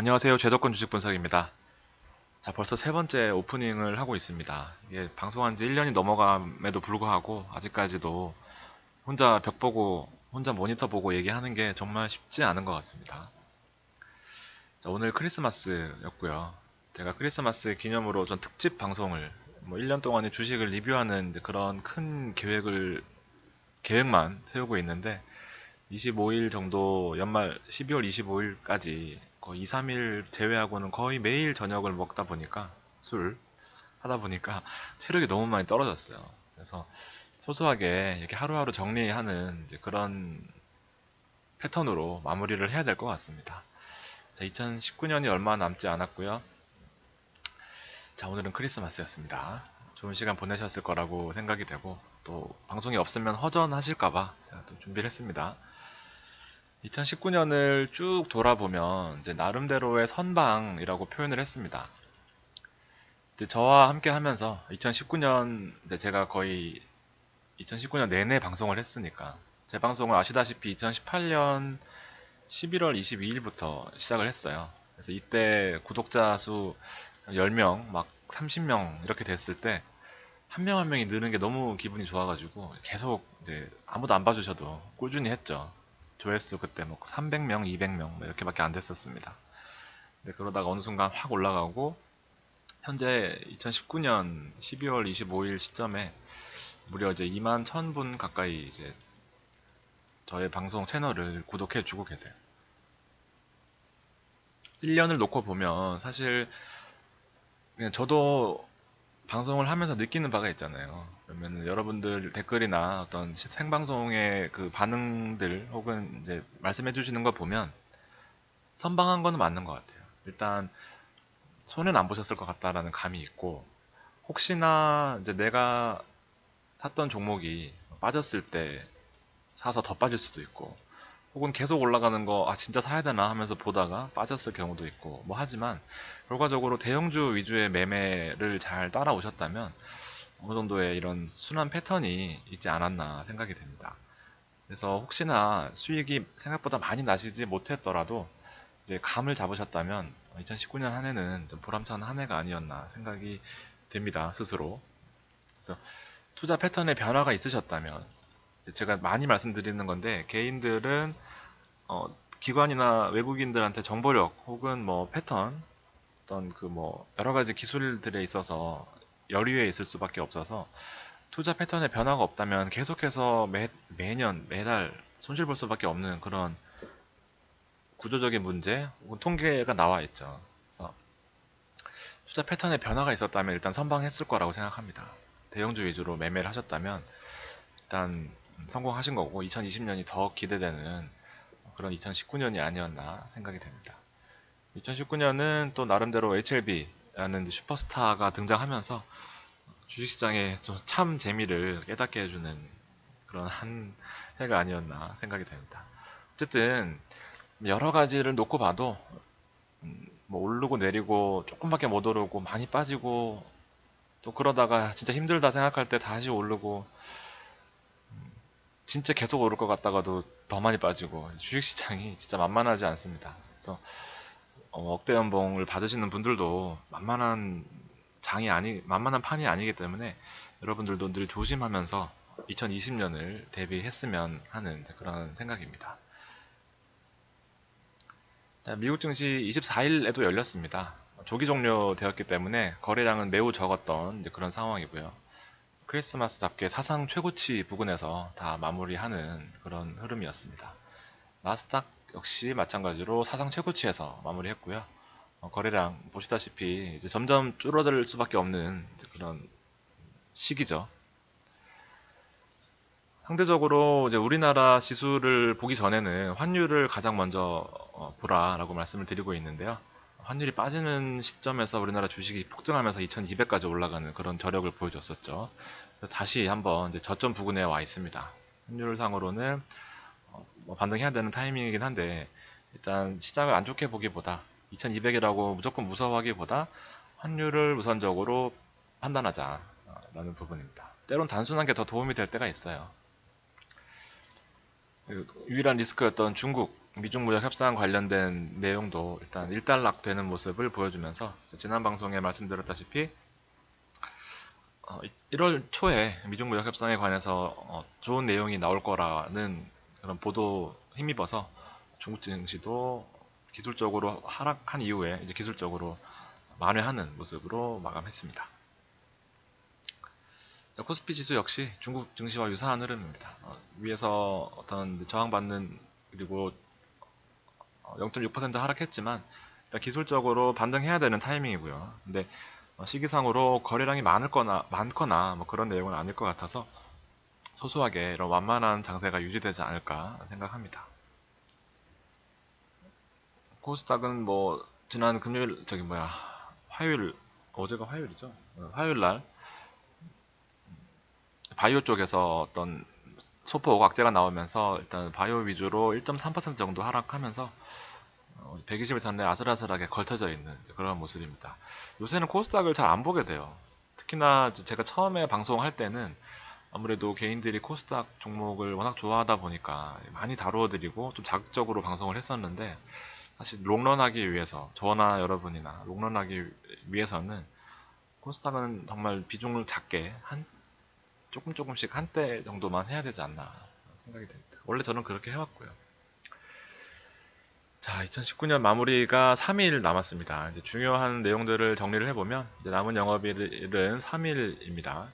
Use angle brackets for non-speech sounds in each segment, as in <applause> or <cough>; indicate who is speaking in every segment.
Speaker 1: 안녕하세요. 제도권 주식 분석입니다. 자, 벌써 세 번째 오프닝을 하고 있습니다. 이게 방송한 지 1년이 넘어감에도 불구하고 아직까지도 혼자 벽 보고 혼자 모니터 보고 얘기하는 게 정말 쉽지 않은 것 같습니다. 자, 오늘 크리스마스였고요. 제가 크리스마스 기념으로 전 특집 방송을 뭐 1년 동안의 주식을 리뷰하는 그런 큰 계획을 계획만 세우고 있는데 25일 정도 연말 12월 25일까지 거의 2, 3일 제외하고는 거의 매일 저녁을 먹다 보니까 술 하다 보니까 <laughs> 체력이 너무 많이 떨어졌어요. 그래서 소소하게 이렇게 하루하루 정리하는 그런 패턴으로 마무리를 해야 될 것 같습니다. 자, 2019년이 얼마 남지 않았고요. 자, 오늘은 크리스마스였습니다. 좋은 시간 보내셨을 거라고 생각이 되고 또 방송이 없으면 허전하실까봐 제가 또 준비를 했습니다. 2019년을 쭉 돌아보면 이제 나름대로의 선방이라고 표현을 했습니다. 이제 저와 함께 하면서 2019년 이제 제가 거의 2019년 내내 방송을 했으니까 제 방송을 아시다시피 2018년 11월 22일부터 시작을 했어요. 그래서 이때 구독자 수 10명, 막 30명 이렇게 됐을 때 한 명한 명이 느는 게 너무 기분이 좋아가지고 계속 이제 아무도 안 봐주셔도 꾸준히 했죠. 조회수 그때 뭐 300명, 200명 뭐 이렇게밖에 안 됐었습니다. 근데 그러다가 어느 순간 확 올라가고 현재 2019년 12월 25일 시점에 무려 이제 2만 1000분 가까이 이제 저의 방송 채널을 구독해 주고 계세요. 1년을 놓고 보면 사실 그냥 저도 방송을 하면서 느끼는 바가 있잖아요. 그러면 여러분들 댓글이나 어떤 시- 생방송의 그 반응들 혹은 이제 말씀해 주시는 거 보면 선방한 거는 맞는 것 같아요. 일단 손해는 안 보셨을 것 같다라는 감이 있고 혹시나 이제 내가 샀던 종목이 빠졌을 때 사서 더 빠질 수도 있고 혹은 계속 올라가는 거 아 진짜 사야 되나 하면서 보다가 빠졌을 경우도 있고 뭐 하지만 결과적으로 대형주 위주의 매매를 잘 따라오셨다면 어느 정도의 이런 순환 패턴이 있지 않았나 생각이 됩니다. 그래서 혹시나 수익이 생각보다 많이 나시지 못했더라도 이제 감을 잡으셨다면 2019년 한 해는 좀 보람찬 한 해가 아니었나 생각이 됩니다. 스스로. 그래서 투자 패턴의 변화가 있으셨다면 제가 많이 말씀드리는 건데 개인들은 어, 기관이나 외국인들한테 정보력 혹은 뭐 패턴 어떤 그 뭐 여러 가지 기술들에 있어서 열의에 있을 수밖에 없어서 투자 패턴의 변화가 없다면 계속해서 매, 매년 매달 손실 볼 수밖에 없는 그런 구조적인 문제 혹은 통계가 나와 있죠. 그래서 투자 패턴의 변화가 있었다면 일단 선방했을 거라고 생각합니다. 대형주 위주로 매매를 하셨다면 일단 성공하신 거고 2020년이 더 기대되는 그런 2019년이 아니었나 생각이 됩니다. 2019년은 또 나름대로 HLB 라는 슈퍼스타가 등장하면서 주식시장에 좀참 재미를 깨닫게 해주는 그런 한 해가 아니었나 생각이 됩니다. 어쨌든 여러 가지를 놓고 봐도 음, 뭐 오르고 내리고 조금밖에 못 오르고 많이 빠지고 또 그러다가 진짜 힘들다 생각할 때 다시 오르고 진짜 계속 오를 것 같다가도 더 많이 빠지고 주식시장이 진짜 만만하지 않습니다. 그래서 어, 억대 연봉을 받으시는 분들도 만만한 장이 아니 만만한 판이 아니기 때문에 여러분들도 늘 조심하면서 2020년을 대비했으면 하는 그런 생각입니다. 자, 미국 증시 24일에도 열렸습니다. 조기 종료되었기 때문에 거래량은 매우 적었던 그런 상황이고요. 크리스마스답게 사상 최고치 부근에서 다 마무리하는 그런 흐름이었습니다. 나스닥 역시 마찬가지로 사상 최고치에서 마무리했고요. 어, 거래량 보시다시피 이제 점점 줄어들 수밖에 없는 그런 시기죠. 상대적으로 이제 우리나라 지수를 보기 전에는 환율을 가장 먼저 어, 보라라고 말씀을 드리고 있는데요. 환율이 빠지는 시점에서 우리나라 주식이 폭등하면서 2200까지 올라가는 그런 저력을 보여줬었죠. 다시 한번 저점 부근에 와 있습니다. 환율상으로는 어, 뭐 반등해야 되는 타이밍이긴 한데 일단 시장을 안 좋게 보기보다 2200이라고 무조건 무서워하기보다 환율을 우선적으로 판단하자라는 부분입니다. 때론 단순한 게 더 도움이 될 때가 있어요. 그 유일한 리스크였던 중국 미중 무역 협상 관련된 내용도 일단 일단락 되는 모습을 보여주면서 지난 방송에 말씀드렸다시피 어, 1월 초에 미중 무역 협상에 관해서 어, 좋은 내용이 나올 거라는 그런 보도 힘입어서 중국 증시도 기술적으로 하락한 이후에 이제 기술적으로 만회하는 모습으로 마감했습니다. 자, 코스피 지수 역시 중국 증시와 유사한 흐름입니다. 어, 위에서 어떤 저항받는 그리고 0.6% 하락했지만 일단 기술적으로 반등해야 되는 타이밍이고요. 근데 어, 시기상으로 거래량이 많거나 많거나 뭐 그런 내용은 아닐 것 같아서 소소하게 이런 완만한 장세가 유지되지 않을까 생각합니다. 코스닥은 뭐 지난 금요일 저기 뭐야 화요일 어제가 화요일이죠. 어, 화요일 날 바이오 쪽에서 어떤 소포 악재가 나오면서 일단 바이오 위주로 1.3% 정도 하락하면서 120일 선에 아슬아슬하게 걸쳐져 있는 그런 모습입니다. 요새는 코스닥을 잘 안 보게 돼요. 특히나 제가 처음에 방송할 때는 아무래도 개인들이 코스닥 종목을 워낙 좋아하다 보니까 많이 다루어드리고 좀 자극적으로 방송을 했었는데 사실 롱런하기 위해서 저나 여러분이나 롱런하기 위해서는 코스닥은 정말 비중을 작게 한 조금 조금씩 한때 정도만 해야 되지 않나 생각이 듭니다. 원래 저는 그렇게 해왔고요. 자, 2019년 마무리가 3일 남았습니다. 이제 중요한 내용들을 정리를 해보면 남은 영업일은 3일입니다.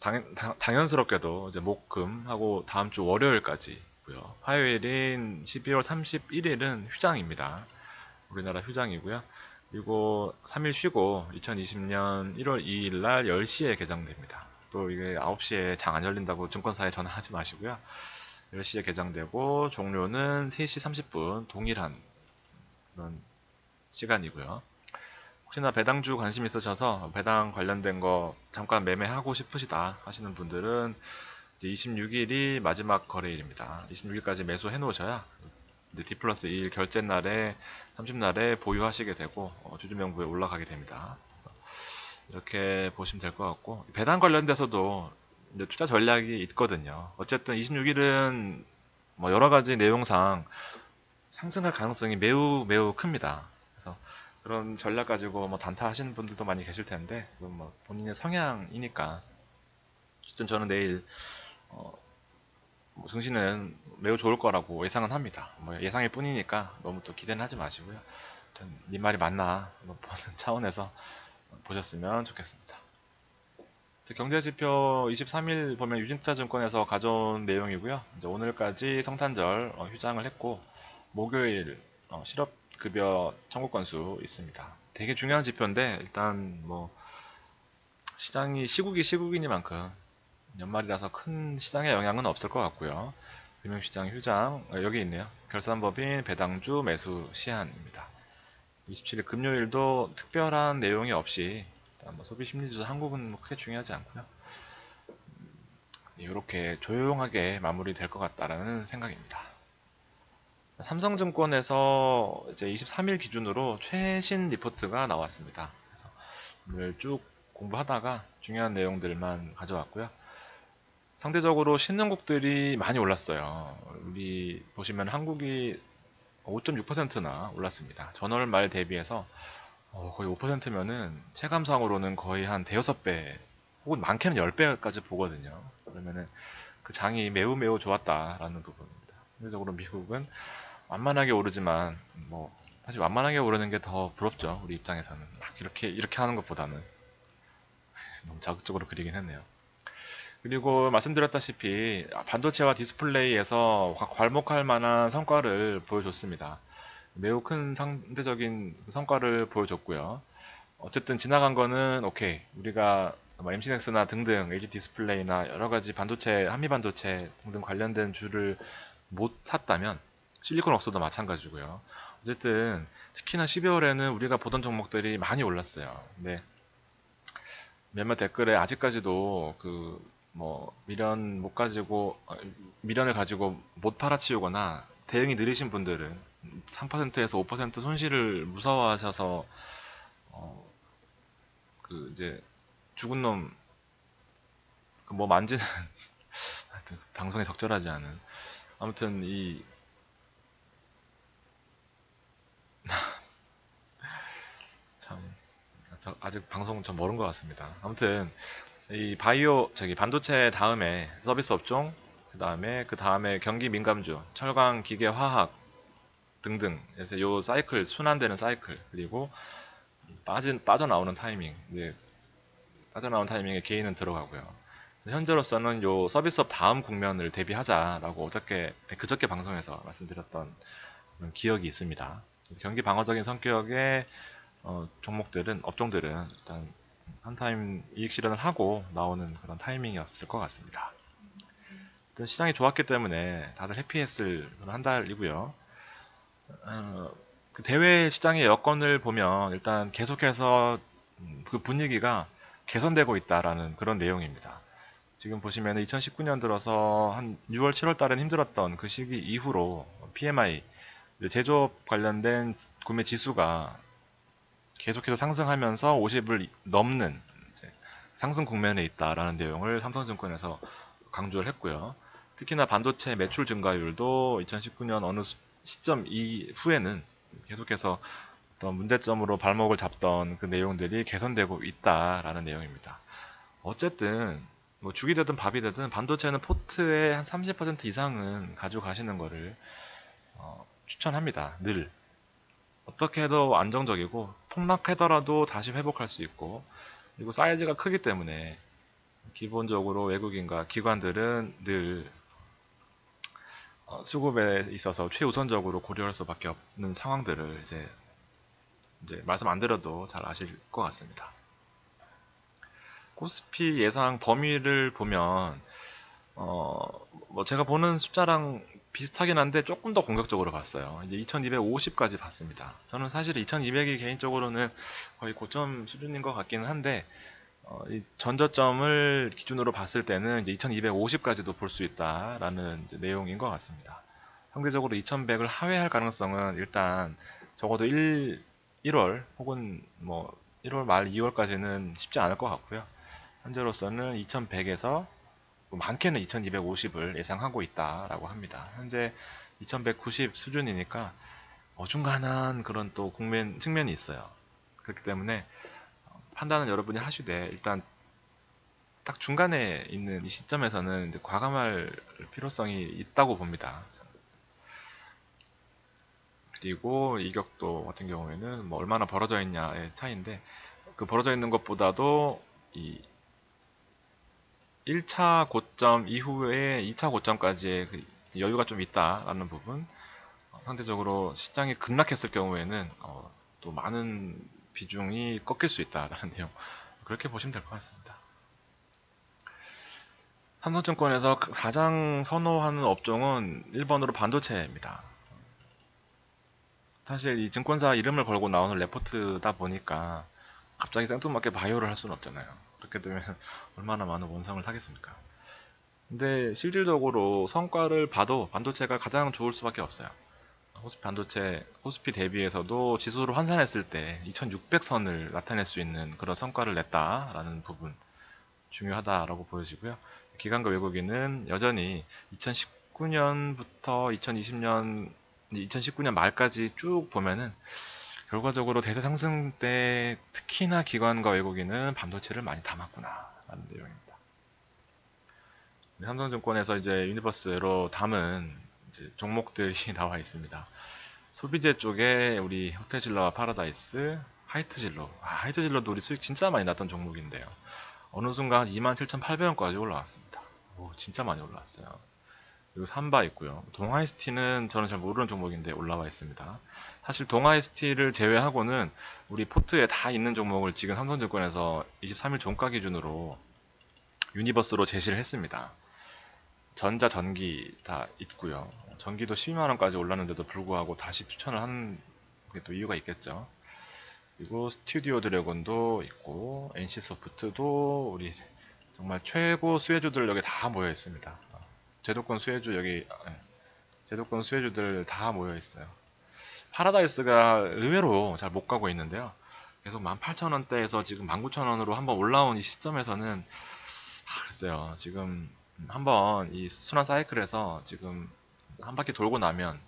Speaker 1: 당, 당 연스럽게도 이제 목, 금 하고 다음 주 월요일까지고요. 화요일인 12월 31일은 휴장입니다. 우리나라 휴장이고요. 그리고 3일 쉬고 2020년 1월 2일 날 10시에 개장됩니다. 또 이게 9시에 장 안 열린다고 증권사에 전화하지 마시고요. 10시에 개장되고 종료는 3시 30분 동일한 그런 시간이고요. 혹시나 배당주 관심 있으셔서 배당 관련된 거 잠깐 매매하고 싶으시다 하시는 분들은 이제 26일이 마지막 거래일입니다. 26일까지 매수해 놓으셔야 D 플러스 2일 결제 날에 30날에 보유하시게 되고 어, 주주 명부에 올라가게 됩니다. 이렇게 보시면 될 것 같고 배당 관련돼서도 투자 전략이 있거든요. 어쨌든 26일은 뭐 여러 가지 내용상 상승할 가능성이 매우 매우 큽니다. 그런 전략 가지고 뭐 단타 하시는 분들도 많이 계실 텐데 뭐 본인의 성향이니까 어쨌든 저는 내일 어, 뭐 증시는 매우 좋을 거라고 예상은 합니다. 뭐 예상일 뿐이니까 너무 또 기대는 하지 마시고요. 네 말이 맞나 보는 <laughs> 차원에서 보셨으면 좋겠습니다. 경제지표 23일 보면 유진투자 증권에서 가져온 내용이고요. 이제 오늘까지 성탄절 어, 휴장을 했고 목요일 어, 실업 급여 청구 건수 있습니다. 되게 중요한 지표인데 일단 뭐 시장이 시국이 시국이니만큼 연말이라서 큰 시장에 영향은 없을 것 같고요. 금융시장 휴장 어, 여기 있네요. 결산법인 배당주 매수 시한입니다. 27일 금요일도 특별한 내용이 없이 뭐 소비 심리지수 한국은 뭐 크게 중요하지 않고요. 이렇게 조용하게 마무리될 것 같다라는 생각입니다. 삼성증권에서 이제 23일 기준으로 최신 리포트가 나왔습니다. 그래서 오늘 쭉 공부하다가 중요한 내용들만 가져왔고요. 상대적으로 신흥국들이 많이 올랐어요. 우리 보시면 한국이 5.6%나 올랐습니다. 전월 말 대비해서 어, 거의 5%면은 체감상으로는 거의 한 대여섯 배 혹은 많게는 10배까지 보거든요. 그러면은 그 장이 매우 매우 좋았다라는 부분입니다. 상대적으로 미국은 완만하게 오르지만 뭐 사실 완만하게 오르는 게 더 부럽죠. 우리 입장에서는 막 이렇게 이렇게 하는 것보다는 너무 자극적으로 그리긴 했네요. 그리고 말씀드렸다시피 반도체와 디스플레이에서 괄목할 만한 성과를 보여줬습니다. 매우 큰 상대적인 성과를 보여줬고요. 어쨌든 지나간 거는 오케이. 우리가 뭐 MC넥스나 등등 LG 디스플레이나 여러 가지 반도체, 한미 반도체 등등 관련된 주를 못 샀다면 실리콘 없어도 마찬가지고요. 어쨌든 특히나 12월에는 우리가 보던 종목들이 많이 올랐어요. 근데 몇몇 댓글에 아직까지도 그 뭐 미련 못 가지고 어, 미련을 가지고 못 팔아치우거나 대응이 느리신 분들은 3%에서 5% 손실을 무서워하셔서 어, 그 이제 죽은 놈그뭐 만지는 <laughs> 방송에 적절하지 않은 아무튼 이 참, 저 아직 방송 좀 멀은 것 같습니다. 아무튼 이 바이오 저기 반도체 다음에 서비스 업종 그 다음에 그 다음에 경기 민감주, 철강, 기계, 화학 등등 그래서 요 사이클 순환되는 사이클 그리고 빠진 빠져나오는 타이밍 이제 빠져나오는 타이밍에 개인은 들어가고요. 현재로서는 요 서비스업 다음 국면을 대비하자라고 어저께 그저께 방송에서 말씀드렸던 기억이 있습니다. 경기 방어적인 성격의 어, 종목들은 업종들은 일단 한 타임 이익 실현을 하고 나오는 그런 타이밍이었을 것 같습니다. 일단 시장이 좋았기 때문에 다들 해피했을 그런 한 달이고요. 어, 그 대외 시장의 여건을 보면 일단 계속해서 음, 그 분위기가 개선되고 있다라는 그런 내용입니다. 지금 보시면 2019년 들어서 한 6월, 7월 달은 힘들었던 그 시기 이후로 PMI 제조업 관련된 구매 지수가 계속해서 상승하면서 50을 넘는 상승 국면에 있다라는 내용을 삼성증권에서 강조를 했고요. 특히나 반도체 매출 증가율도 2019년 어느 수- 시점 이후에는 계속해서 어떤 문제점으로 발목을 잡던 그 내용들이 개선되고 있다라는 내용입니다. 어쨌든 뭐 죽이 되든 밥이 되든 반도체는 포트의 한 30% 이상은 가져가시는 거를 어, 추천합니다. 늘 어떻게 해도 안정적이고 폭락하더라도 다시 회복할 수 있고 그리고 사이즈가 크기 때문에 기본적으로 외국인과 기관들은 늘 어, 수급에 있어서 최우선적으로 고려할 수밖에 없는 상황들을 이제 이제 말씀 안 드려도 잘 아실 것 같습니다. 코스피 예상 범위를 보면 어, 뭐 제가 보는 숫자랑 비슷하긴 한데 조금 더 공격적으로 봤어요. 이제 2250까지 봤습니다. 저는 사실 2200이 개인적으로는 거의 고점 수준인 것 같기는 한데 어, 이 전저점을 기준으로 봤을 때는 이제 2250까지도 볼 수 있다라는 내용인 것 같습니다. 상대적으로 2100을 하회할 가능성은 일단 적어도 1, 1월 혹은 뭐 1월 말 2월까지는 쉽지 않을 것 같고요. 현재로서는 2100에서 많게는 2250을 예상하고 있다라고 합니다. 현재 2190 수준이니까 어중간한 그런 또 국면 측면이 있어요. 그렇기 때문에 판단은 여러분이 하시되 일단 딱 중간에 있는 이 시점에서는 과감할 필요성이 있다고 봅니다. 그리고 이격도 같은 경우에는 뭐 얼마나 벌어져 있냐의 차이인데 그 벌어져 있는 것보다도 이 1차 고점 이후에 2차 고점까지의 그 여유가 좀 있다라는 부분 어, 상대적으로 시장이 급락했을 경우에는 어, 또 많은 비중이 꺾일 수 있다라는 <laughs> 내용 그렇게 보시면 될 것 같습니다. 삼성증권에서 가장 선호하는 업종은 1번으로 반도체입니다. 사실 이 증권사 이름을 걸고 나오는 레포트다 보니까 갑자기 생뚱맞게 바이오를 할 수는 없잖아요. 그렇게 되면 <laughs> 얼마나 많은 원상을 사겠습니까? 근데 실질적으로 성과를 봐도 반도체가 가장 좋을 수밖에 없어요. 호스피 반도체, 호스피 대비해서도 지수를 환산했을 때 2600선을 나타낼 수 있는 그런 성과를 냈다라는 부분 중요하다라고 보여지고요. 기관과 외국인은 여전히 2019년부터 2020년, 2019년 말까지 쭉 보면은 결과적으로 대세 상승 때 특히나 기관과 외국인은 반도체를 많이 담았구나 라는 내용입니다. 삼성증권에서 이제 유니버스로 담은 이제 종목들이 <laughs> 나와 있습니다. 소비재 쪽에 우리 호텔질러와 파라다이스, 하이트질러. 아, 하이트질러도 우리 수익 진짜 많이 났던 종목인데요. 어느 순간 27,800원까지 올라왔습니다. 오, 진짜 많이 올라왔어요. 그리고 삼바 있고요. 동아이스티는 저는 잘 모르는 종목인데 올라와 있습니다. 사실 동아이스티를 제외하고는 우리 포트에 다 있는 종목을 지금 삼성증권에서 23일 종가 기준으로 유니버스로 제시를 했습니다. 전자, 전기 다 있고요. 전기도 12만원까지 올랐는데도 불구하고 다시 추천을 하는 게 또 이유가 있겠죠. 그리고 스튜디오 드래곤도 있고 NC소프트도 우리 정말 최고 수혜주들 여기 다 모여 있습니다. 제도권 수혜주 여기 예, 제도권 수혜주들 다 모여 있어요. 파라다이스가 의외로 잘 못 가고 있는데요. 계속 18,000원대에서 지금 19,000원으로 한번 올라온 이 시점에서는 아, 글쎄요. 지금 한번 이 순환 사이클에서 지금 한 바퀴 돌고 나면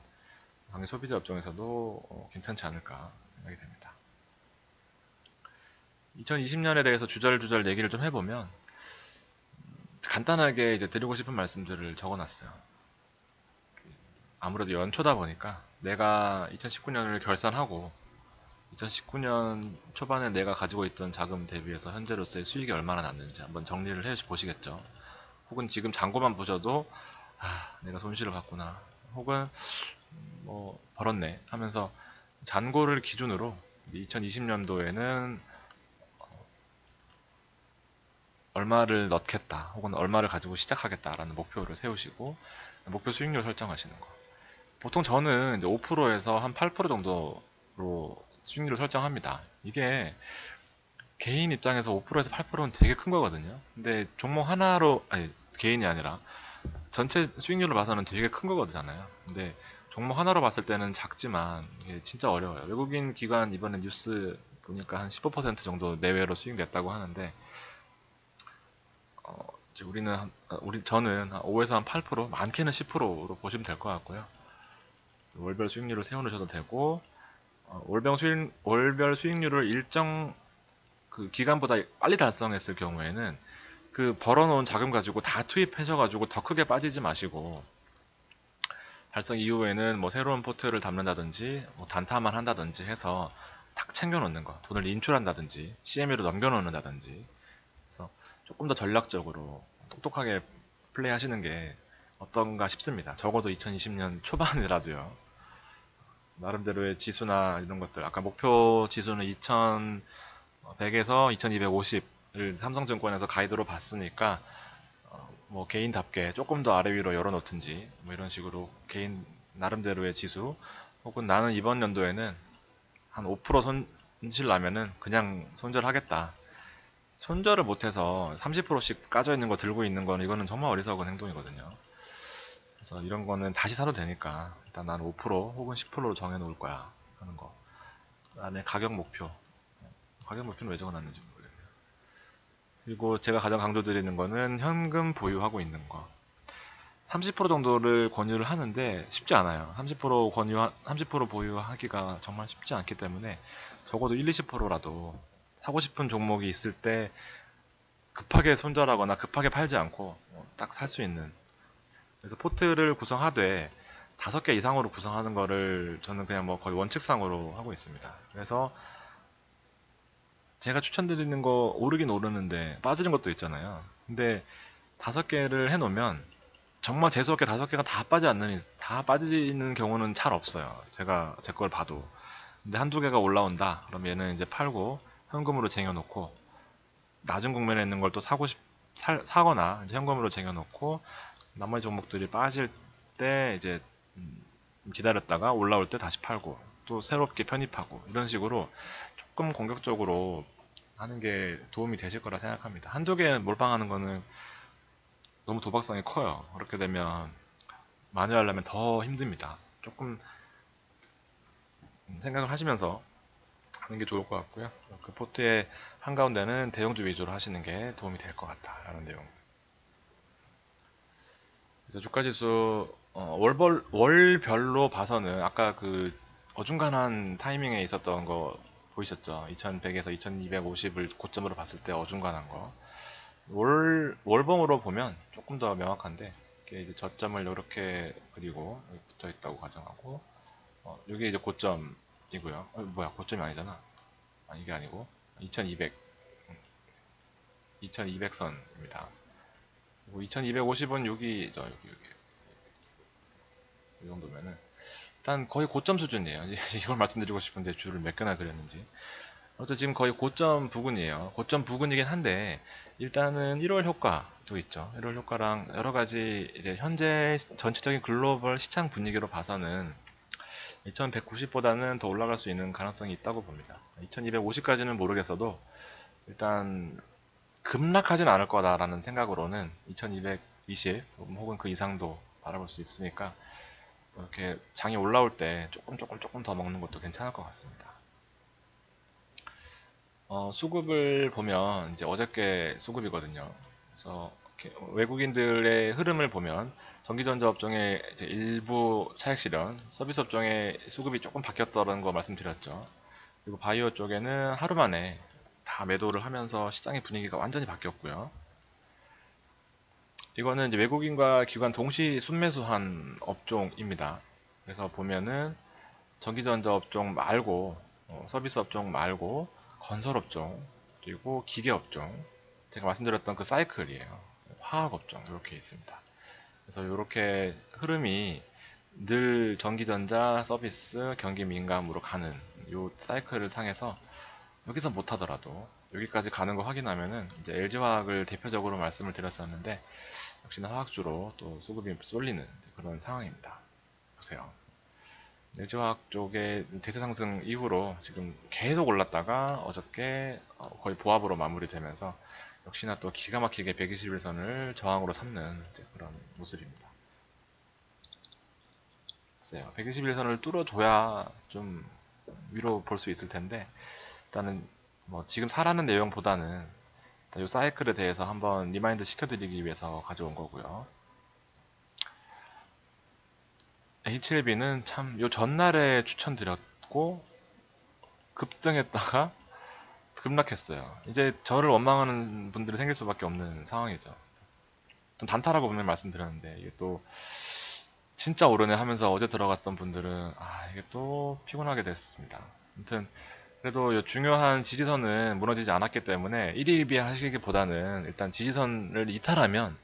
Speaker 1: 당연히 소비자 업종에서도 어, 괜찮지 않을까 생각이 됩니다. 2020년에 대해서 주절주절 얘기를 좀 해보면 음, 간단하게 이제 드리고 싶은 말씀들을 적어놨어요. 아무래도 연초다 보니까 내가 2019년을 결산하고 2019년 초반에 내가 가지고 있던 자금 대비해서 현재로서의 수익이 얼마나 났는지 한번 정리를 해 보시겠죠. 혹은 지금 잔고만 보셔도 아, 내가 손실을 봤구나. 혹은 음, 뭐 벌었네 하면서 잔고를 기준으로 2020년도에는 얼마를 넣겠다 혹은 얼마를 가지고 시작하겠다라는 목표를 세우시고 목표 수익률 설정하시는 거. 보통 저는 이제 5%에서 한 8% 정도로 수익률을 설정합니다. 이게 개인 입장에서 5%에서 8%는 되게 큰 거거든요. 근데 종목 하나로 아니 개인이 아니라 전체 수익률을 봐서는 되게 큰 거거든요. 근데 종목 하나로 봤을 때는 작지만 이게 진짜 어려워요. 외국인 기관 이번에 뉴스 보니까 한 15% 정도 내외로 수익 냈다고 하는데 어, 이제 우리는 한, 아, 우리 저는 한 5에서 한 8% 많게는 10%로 보시면 될 것 같고요. 월별 수익률을 세워놓으셔도 되고 어, 월별 수익 월별 수익률을 일정 그 기간보다 빨리 달성했을 경우에는 그 벌어놓은 자금 가지고 다 투입하셔가지고 더 크게 빠지지 마시고 달성 이후에는 뭐 새로운 포트를 담는다든지 뭐 단타만 한다든지 해서 탁 챙겨놓는 거 돈을 인출한다든지 CM으로 넘겨놓는다든지 그래서 조금 더 전략적으로 똑똑하게 플레이 하시는 게 어떤가 싶습니다. 적어도 2020년 초반이라도요. 나름대로의 지수나 이런 것들 아까 목표 지수는 2100에서 2250을 삼성증권에서 가이드로 봤으니까 어, 뭐 개인답게 조금 더 아래 위로 열어놓든지 뭐 이런 식으로 개인 나름대로의 지수 혹은 나는 이번 연도에는 한 5% 손실 나면은 그냥 손절하겠다 손절을 못해서 30%씩 까져 있는 거 들고 있는 거는 이거는 정말 어리석은 행동이거든요. 그래서 이런 거는 다시 사도 되니까 일단 나는 5% 혹은 10%로 정해 놓을 거야 하는 거. 그다음에 가격 목표. 가격 목표는 왜 적어놨는지 모르겠네요. 그리고 제가 가장 강조드리는 거는 현금 보유하고 있는 거. 30% 정도를 권유를 하는데 쉽지 않아요. 30% 권유 30% 보유하기가 정말 쉽지 않기 때문에 적어도 1, 20%라도 사고 싶은 종목이 있을 때 급하게 손절하거나 급하게 팔지 않고 뭐딱살 수 있는 그래서 포트를 구성하되 다섯 개 이상으로 구성하는 거를 저는 그냥 뭐 거의 원칙상으로 하고 있습니다. 그래서 제가 추천드리는 거 오르긴 오르는데 빠지는 것도 있잖아요. 근데 다섯 개를 해놓으면 정말 재수없게 다섯 개가 다 빠지 않는 다 빠지는 경우는 잘 없어요. 제가 제 걸 봐도. 근데 한두 개가 올라온다. 그럼 얘는 이제 팔고 현금으로 쟁여놓고 낮은 국면에 있는 걸 또 사고 싶 사, 사거나 이제 현금으로 쟁여놓고 나머지 종목들이 빠질 때 이제 음, 기다렸다가 올라올 때 다시 팔고 또 새롭게 편입하고 이런 식으로 조금 공격적으로 하는 게 도움이 되실 거라 생각합니다. 한두 개 몰빵하는 거는 너무 도박성이 커요. 그렇게 되면 많이 하려면 더 힘듭니다. 조금 생각을 하시면서 하는 게 좋을 것 같고요. 그 포트의 한가운데는 대형주 위주로 하시는 게 도움이 될 것 같다라는 내용. 그래서 주가지수 어, 월별, 월별로 봐서는 아까 그 어중간한 타이밍에 있었던 거 보이셨죠? 2100에서 2250을 고점으로 봤을 때 어중간한 거. 월, 월봉으로 보면 조금 더 명확한데, 이게 저점을 이렇게 그리고 붙어 있다고 가정하고, 어, 이게 이제 고점 이고요. 어, 뭐야, 고점이 아니잖아. 아, 이게 아니고, 2200, 2200선입니다. 그리고 2250은 여기, 저, 여기, 여기. 이 정도면은, 일단 거의 고점 수준이에요. <laughs> 이걸 말씀드리고 싶은데 줄을 몇 개나 그렸는지. 어쨌든 지금 거의 고점 부근이에요. 고점 부근이긴 한데 일단은 1월 효과도 있죠. 1월 효과랑 여러 가지 이제 현재 전체적인 글로벌 시장 분위기로 봐서는 2190보다는 더 올라갈 수 있는 가능성이 있다고 봅니다. 2250까지는 모르겠어도 일단 급락하진 않을 거다라는 생각으로는 2220 혹은 그 이상도 바라볼 수 있으니까 이렇게 장이 올라올 때 조금 조금 조금 더 먹는 것도 괜찮을 것 같습니다. 어, 수급을 보면 이제 어저께 수급이거든요. 그래서 외국인들의 흐름을 보면 전기전자 업종의 일부 차액 실현, 서비스 업종의 수급이 조금 바뀌었다는 거 말씀드렸죠. 그리고 바이오 쪽에는 하루 만에 다 매도를 하면서 시장의 분위기가 완전히 바뀌었고요. 이거는 외국인과 기관 동시 순매수한 업종입니다. 그래서 보면은 전기전자 업종 말고 어, 서비스 업종 말고 건설 업종 그리고 기계 업종 제가 말씀드렸던 그 사이클이에요. 화학 업종 이렇게 있습니다. 그래서 이렇게 흐름이 늘 전기전자 서비스 경기 민감으로 가는 요 사이클을 상해서 여기서 못하더라도 여기까지 가는 거 확인하면은 이제 LG화학을 대표적으로 말씀을 드렸었는데 역시나 화학주로 또 수급이 쏠리는 그런 상황입니다. 보세요. LG화학 쪽에 대세 상승 이후로 지금 계속 올랐다가 어저께 어, 거의 보합으로 마무리되면서 역시나 또 기가 막히게 121선을 저항으로 삼는 그런 모습입니다. 글쎄요. 121선을 뚫어줘야 좀 위로 볼 수 있을 텐데 일단은 뭐 지금 사라는 내용보다는 이 사이클에 대해서 한번 리마인드 시켜드리기 위해서 가져온 거고요. HLB는 참 요 전날에 추천드렸고 급등했다가 급락했어요. 이제 저를 원망하는 분들이 생길 수밖에 없는 상황이죠. 좀 단타라고 분명히 말씀드렸는데 이게 또 진짜 오르네 하면서 어제 들어갔던 분들은 아 이게 또 피곤하게 됐습니다. 아무튼 그래도 중요한 지지선은 무너지지 않았기 때문에 1위 2위 하시기보다는 일단 지지선을 이탈하면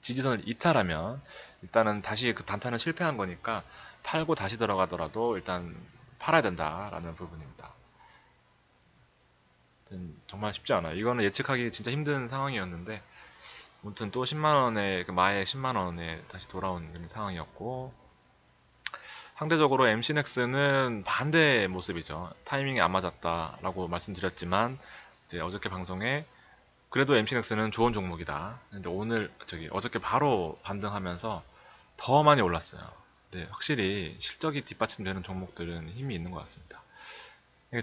Speaker 1: 지지선을 이탈하면 일단은 다시 그 단타는 실패한 거니까 팔고 다시 들어가더라도 일단 팔아야 된다라는 부분입니다. 정말 쉽지 않아요. 이거는 예측하기 진짜 힘든 상황이었는데 아무튼 또 10만원에 그 마에 10만원에 다시 돌아온 상황이었고 상대적으로 MC넥스는 반대의 모습이죠. 타이밍이 안 맞았다라고 말씀드렸지만 이제 어저께 방송에 그래도 MC넥스는 좋은 종목이다. 근데 오늘 저기 어저께 바로 반등하면서 더 많이 올랐어요. 네, 확실히 실적이 뒷받침되는 종목들은 힘이 있는 것 같습니다.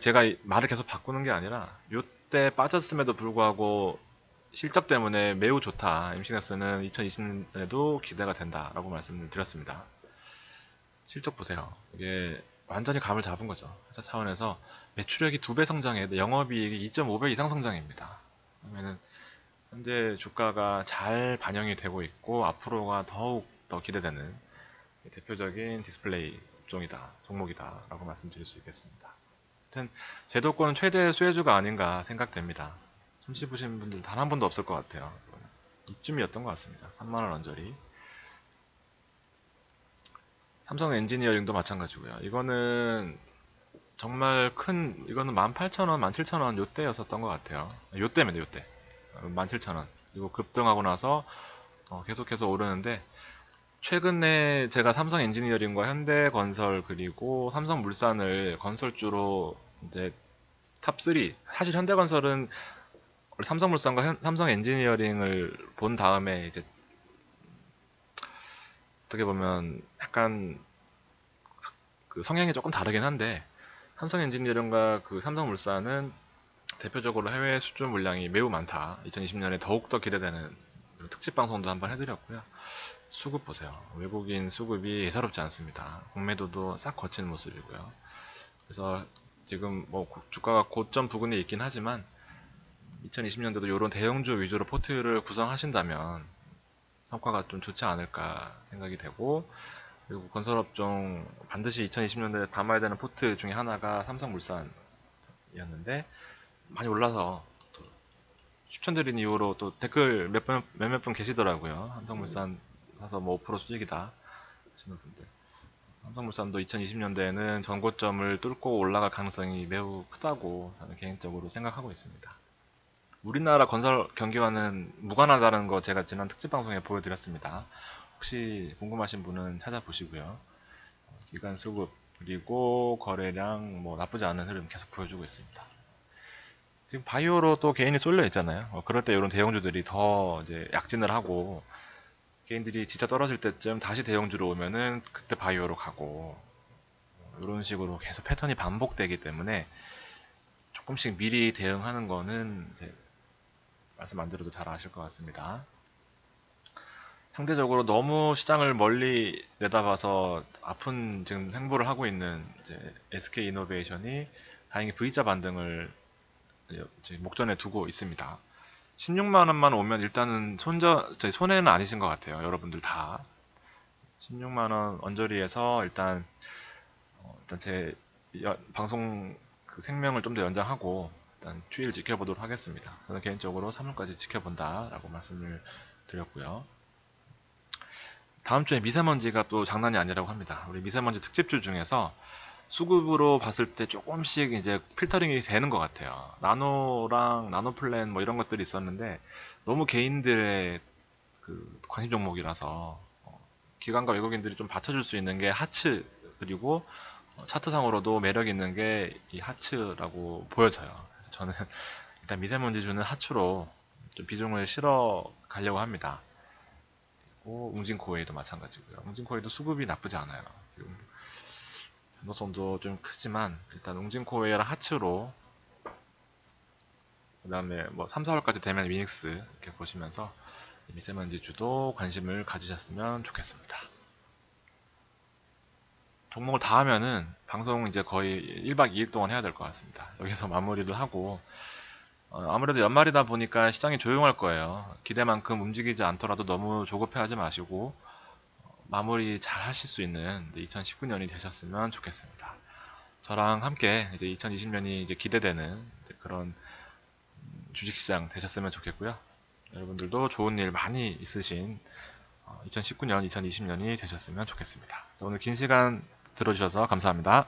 Speaker 1: 제가 말을 계속 바꾸는 게 아니라 이때 빠졌음에도 불구하고 실적 때문에 매우 좋다. MC넥스는 2020년에도 기대가 된다라고 말씀을 드렸습니다. 실적 보세요. 이게 완전히 감을 잡은 거죠. 회사 차원에서 매출액이 두 배 성장해 영업이익이 2.5배 이상 성장입니다. 그러면은 현재 주가가 잘 반영이 되고 있고 앞으로가 더욱 더 기대되는 대표적인 디스플레이 업종이다, 종목이다라고 말씀드릴 수 있겠습니다. 하여튼 제도권 최대 수혜주가 아닌가 생각됩니다. 손치 보신 분들 단한 번도 없을 것 같아요. 이쯤이었던 것 같습니다. 3만원 언저리. 삼성 엔지니어링도 마찬가지고요. 이거는 정말 큰 이거는 18,000원, 17,000원 요때였었던 것 같아요. 요때입니다. 요때. 17,000원. 그리고 급등하고 나서 어, 계속해서 오르는데 최근에 제가 삼성 엔지니어링과 현대건설 그리고 삼성물산을 건설주로 이제 탑3 사실 현대건설은 삼성물산과 현, 삼성 엔지니어링을 본 다음에 이제 어떻게 보면 약간 그 성향이 조금 다르긴 한데 삼성 엔지니어링과 그 삼성물산은 대표적으로 해외 수주 물량이 매우 많다. 2020년에 더욱더 기대되는 특집 방송도 한번 해드렸고요. 수급 보세요. 외국인 수급이 예사롭지 않습니다. 공매도도 싹 거친 모습이고요. 그래서 지금 뭐 주가가 고점 부근에 있긴 하지만 2020년도도 이런 대형주 위주로 포트를 구성하신다면 성과가 좀 좋지 않을까 생각이 되고 그리고 건설업종 반드시 2020년도에 담아야 되는 포트 중에 하나가 삼성물산이었는데 많이 올라서 추천드린 이후로 또 댓글 몇 분, 몇몇 분 계시더라고요. 삼성물산 사서 뭐 5% 수익이다 하시는 분들. 삼성물산도 2020년대에는 전고점을 뚫고 올라갈 가능성이 매우 크다고 저는 개인적으로 생각하고 있습니다. 우리나라 건설 경기와는 무관하다는 거 제가 지난 특집 방송에 보여드렸습니다. 혹시 궁금하신 분은 찾아보시고요. 기간 수급 그리고 거래량 뭐 나쁘지 않은 흐름 계속 보여주고 있습니다. 지금 바이오로 또 개인이 쏠려 있잖아요. 어, 그럴 때 이런 대형주들이 더 이제 약진을 하고 개인들이 진짜 떨어질 때쯤 다시 대형주로 오면은 그때 바이오로 가고 이런 식으로 계속 패턴이 반복되기 때문에 조금씩 미리 대응하는 거는 말씀 안 드려도 잘 아실 것 같습니다. 상대적으로 너무 시장을 멀리 내다봐서 아픈 지금 행보를 하고 있는 SK 이노베이션이 다행히 V자 반등을 목전에 두고 있습니다. 16만 원만 오면 일단은 손저 저희 손해는 아니신 것 같아요. 여러분들 다 16만 원 언저리에서 일단 어, 일단 제 여- 방송 그 생명을 좀 더 연장하고 일단 추이를 지켜보도록 하겠습니다. 저는 개인적으로 3월까지 지켜본다라고 말씀을 드렸고요. 다음 주에 미세먼지가 또 장난이 아니라고 합니다. 우리 미세먼지 특집주 중에서 수급으로 봤을 때 조금씩 이제 필터링이 되는 것 같아요. 나노랑 나노플랜 뭐 이런 것들이 있었는데 너무 개인들의 그 관심 종목이라서 어, 기관과 외국인들이 좀 받쳐줄 수 있는 게 하츠 그리고 어, 차트상으로도 매력 있는 게 이 하츠라고 보여져요. 그래서 저는 <laughs> 일단 미세먼지 주는 하츠로 좀 비중을 실어 가려고 합니다. 그리고 웅진코웨이도 마찬가지고요. 웅진코웨이도 수급이 나쁘지 않아요. 변동성도 좀 크지만 일단 웅진코웨이랑 하츠로 그 다음에 뭐 3, 4월까지 되면 위닉스 이렇게 보시면서 미세먼지 주도 관심을 가지셨으면 좋겠습니다. 종목을 다 하면은 방송 이제 거의 1박 2일 동안 해야 될 것 같습니다. 여기서 <laughs> 마무리를 하고 어, 아무래도 연말이다 보니까 시장이 조용할 거예요. 기대만큼 움직이지 않더라도 너무 조급해하지 마시고 어, 마무리 잘 하실 수 있는 2019년이 되셨으면 좋겠습니다. 저랑 함께 이제 2020년이 이제 기대되는 이제 그런 음, 주식시장 되셨으면 좋겠고요. 여러분들도 좋은 일 많이 있으신 2019년, 2020년이 되셨으면 좋겠습니다. 오늘 긴 시간 들어주셔서 감사합니다.